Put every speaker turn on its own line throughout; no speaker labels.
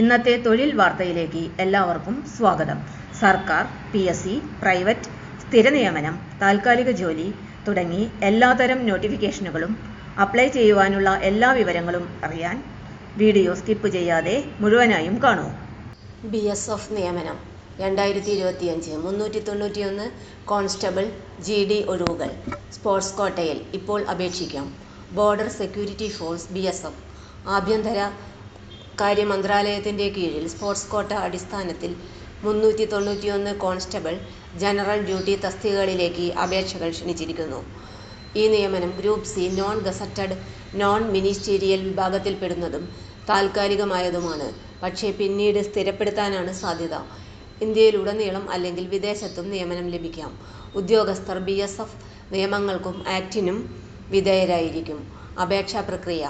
ഇന്നത്തെ തൊഴിൽ വാർത്തയിലേക്ക് എല്ലാവർക്കും സ്വാഗതം. സർക്കാർ പി എസ് സി പ്രൈവറ്റ് സ്ഥിര നിയമനം താൽക്കാലിക ജോലി തുടങ്ങി എല്ലാതരം നോട്ടിഫിക്കേഷനുകളും അപ്ലൈ ചെയ്യുവാനുള്ള എല്ലാ വിവരങ്ങളും അറിയാൻ വീഡിയോ സ്കിപ്പ് ചെയ്യാതെ മുഴുവനായും കാണൂ.
ബി എസ് എഫ് നിയമനം രണ്ടായിരത്തി ഇരുപത്തിയഞ്ച് മുന്നൂറ്റി തൊണ്ണൂറ്റിയൊന്ന് കോൺസ്റ്റബിൾ ജി ഡി ഒഴിവുകൾ സ്പോർട്സ് കോട്ടയിൽ ഇപ്പോൾ അപേക്ഷിക്കാം. Border security force B S F ആഭ്യന്തര കാര്യ മന്ത്രാലയത്തിന്റെ കീഴിൽ സ്പോർട്സ് കോട്ട അടിസ്ഥാനത്തിൽ മുന്നൂറ്റി തൊണ്ണൂറ്റിയൊന്ന് കോൺസ്റ്റബിൾ ജനറൽ ഡ്യൂട്ടി തസ്തികകളിലേക്ക് അപേക്ഷകൾ ക്ഷണിച്ചിരിക്കുന്നു. ഈ നിയമനം group C non gazetted non ministerial വിഭാഗത്തിൽപ്പെടുന്നതും താൽക്കാലികമായതുമാണ്. പക്ഷേ പിന്നീട് സ്ഥിരപ്പെടുത്താനാണ് സാധ്യത. ഇന്ത്യയിലുടനീളം അല്ലെങ്കിൽ വിദേശത്തും നിയമനം ലഭിക്കാം. ഉദ്യോഗസ്ഥർ ബി എസ് എഫ് നിയമങ്ങൾക്കും ആക്ടിനും വിധേയരായിരിക്കും. അപേക്ഷാ പ്രക്രിയ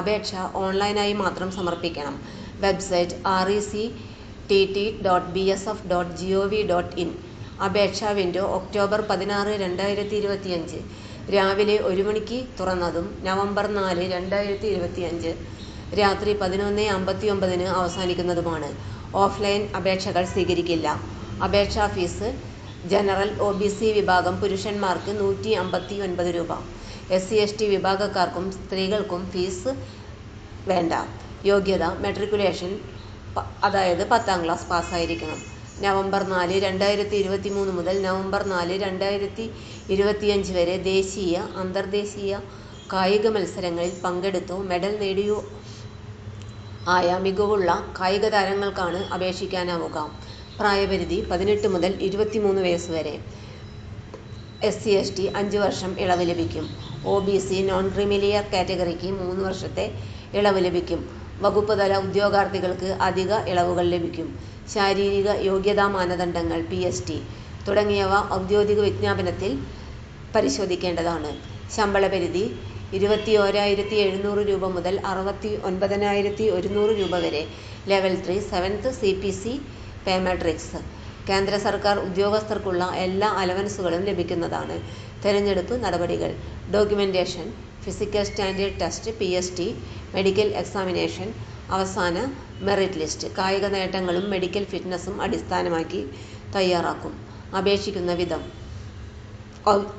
അപേക്ഷ ഓൺലൈനായി മാത്രം സമർപ്പിക്കണം. Website R E C T T dot B S F dot G O V dot in അപേക്ഷാ വിൻഡോ ഒക്ടോബർ പതിനാറ് രണ്ടായിരത്തി ഇരുപത്തിയഞ്ച് രാവിലെ ഒരു മണിക്ക് തുറന്നതും നവംബർ നാല് രണ്ടായിരത്തി ഇരുപത്തിയഞ്ച് രാത്രി പതിനൊന്ന് അമ്പത്തി ഒമ്പതിന് അവസാനിക്കുന്നതുമാണ്. ഓഫ്ലൈൻ അപേക്ഷകൾ സ്വീകരിക്കില്ല. അപേക്ഷാ fees general O B C വിഭാഗം പുരുഷന്മാർക്ക് നൂറ്റി അമ്പത്തി ഒൻപത് രൂപ. എസ് സി എസ് ടി വിഭാഗക്കാർക്കും സ്ത്രീകൾക്കും ഫീസ് വേണ്ട. യോഗ്യത മെട്രിക്കുലേഷൻ അതായത് പത്താം ക്ലാസ് പാസ്സായിരിക്കണം നവംബർ നാല് രണ്ടായിരത്തി ഇരുപത്തി മൂന്ന് മുതൽ നവംബർ നാല് രണ്ടായിരത്തി ഇരുപത്തിയഞ്ച് വരെ ദേശീയ അന്തർദേശീയ കായിക മത്സരങ്ങളിൽ പങ്കെടുത്തോ. മെഡൽ നേടിയോ ആയ മികവുള്ള കായിക താരങ്ങൾക്കാണ് അപേക്ഷിക്കാനാവുക. പ്രായപരിധി പതിനെട്ട് മുതൽ ഇരുപത്തിമൂന്ന് വയസ്സ് വരെ. എസ് സി എസ് ടി അഞ്ച് വർഷം ഇളവ് ലഭിക്കും. O B C non creamy layer കാറ്റഗറിക്ക് മൂന്ന് വർഷത്തെ ഇളവ് ലഭിക്കും. വകുപ്പ് തല ഉദ്യോഗാർത്ഥികൾക്ക് അധിക ഇളവുകൾ ലഭിക്കും. ശാരീരിക യോഗ്യതാ മാനദണ്ഡങ്ങൾ പി എസ് ടി തുടങ്ങിയവ ഔദ്യോഗിക വിജ്ഞാപനത്തിൽ പരിശോധിക്കേണ്ടതാണ്. ശമ്പള പരിധി ഇരുപത്തി ഓരായിരത്തി എഴുന്നൂറ് രൂപ മുതൽ അറുപത്തി ഒൻപതിനായിരത്തി ഒരുന്നൂറ് രൂപ വരെ. Level three seventh C P C pay matrix കേന്ദ്ര സർക്കാർ ഉദ്യോഗസ്ഥർക്കുള്ള എല്ലാ അലവൻസുകളും ലഭിക്കുന്നതാണ്. തെരഞ്ഞെടുപ്പ് നടപടികൾ. Documentation physical standard test P S T medical examination അവസാന മെറിറ്റ് ലിസ്റ്റ്. കായിക നേട്ടങ്ങളും മെഡിക്കൽ ഫിറ്റ്നസും അടിസ്ഥാനമാക്കി തയ്യാറാക്കും. അപേക്ഷിക്കുന്ന വിധം.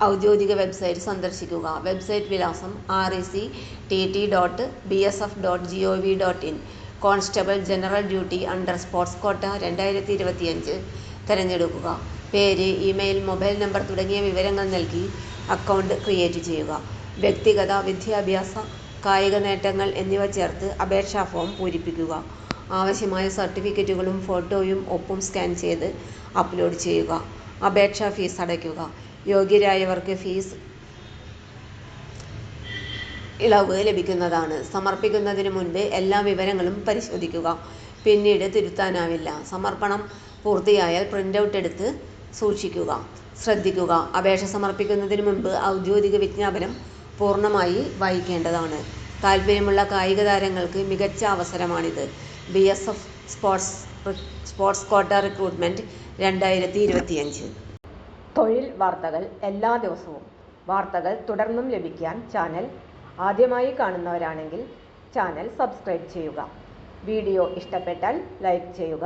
ഔദ്യോഗിക വെബ്സൈറ്റ് സന്ദർശിക്കുക. വെബ്സൈറ്റ് വിലാസം R E C T T dot B S F dot G O V dot in constable general duty under sports quota രണ്ടായിരത്തി ഇരുപത്തിയഞ്ച്. തിരഞ്ഞെടുക്കുക. പേര് ഇമെയിൽ മൊബൈൽ നമ്പർ തുടങ്ങിയ വിവരങ്ങൾ നൽകി അക്കൗണ്ട് ക്രിയേറ്റ് ചെയ്യുക. വ്യക്തിഗത വിദ്യാഭ്യാസ കായിക നേട്ടങ്ങൾ എന്നിവ ചേർത്ത് അപേക്ഷാ ഫോം പൂരിപ്പിക്കുക. ആവശ്യമായ സർട്ടിഫിക്കറ്റുകളും ഫോട്ടോയും ഒപ്പും സ്കാൻ ചെയ്ത് അപ്ലോഡ് ചെയ്യുക. അപേക്ഷാ ഫീസ് അടയ്ക്കുക. യോഗ്യരായവർക്ക് ഫീസ് ഇളവ് ലഭിക്കുന്നതാണ്. സമർപ്പിക്കുന്നതിന് മുൻപ് എല്ലാ വിവരങ്ങളും പരിശോധിക്കുക. പിന്നീട് തിരുത്താനാവില്ല. സമർപ്പണം പൂർത്തിയായാൽ പ്രിന്റ് ഔട്ട് എടുത്ത് സൂക്ഷിക്കുക ശ്രദ്ധിക്കുക. അപേക്ഷ സമർപ്പിക്കുന്നതിന് മുമ്പ് ഔദ്യോഗിക വിജ്ഞാപനം പൂർണമായി വായിക്കേണ്ടതാണ്. താൽപ്പര്യമുള്ള കായിക താരങ്ങൾക്ക് മികച്ച അവസരമാണിത്. B S F sports sports quota recruitment രണ്ടായിരത്തി ഇരുപത്തിയഞ്ച്
തൊഴിൽ വാർത്തകൾ എല്ലാ ദിവസവും. വാർത്തകൾ തുടർന്നും ലഭിക്കാൻ ചാനൽ ആദ്യമായി കാണുന്നവരാണെങ്കിൽ ചാനൽ സബ്സ്ക്രൈബ് ചെയ്യുക. വീഡിയോ ഇഷ്ടപ്പെട്ടാൽ ലൈക്ക് ചെയ്യുക.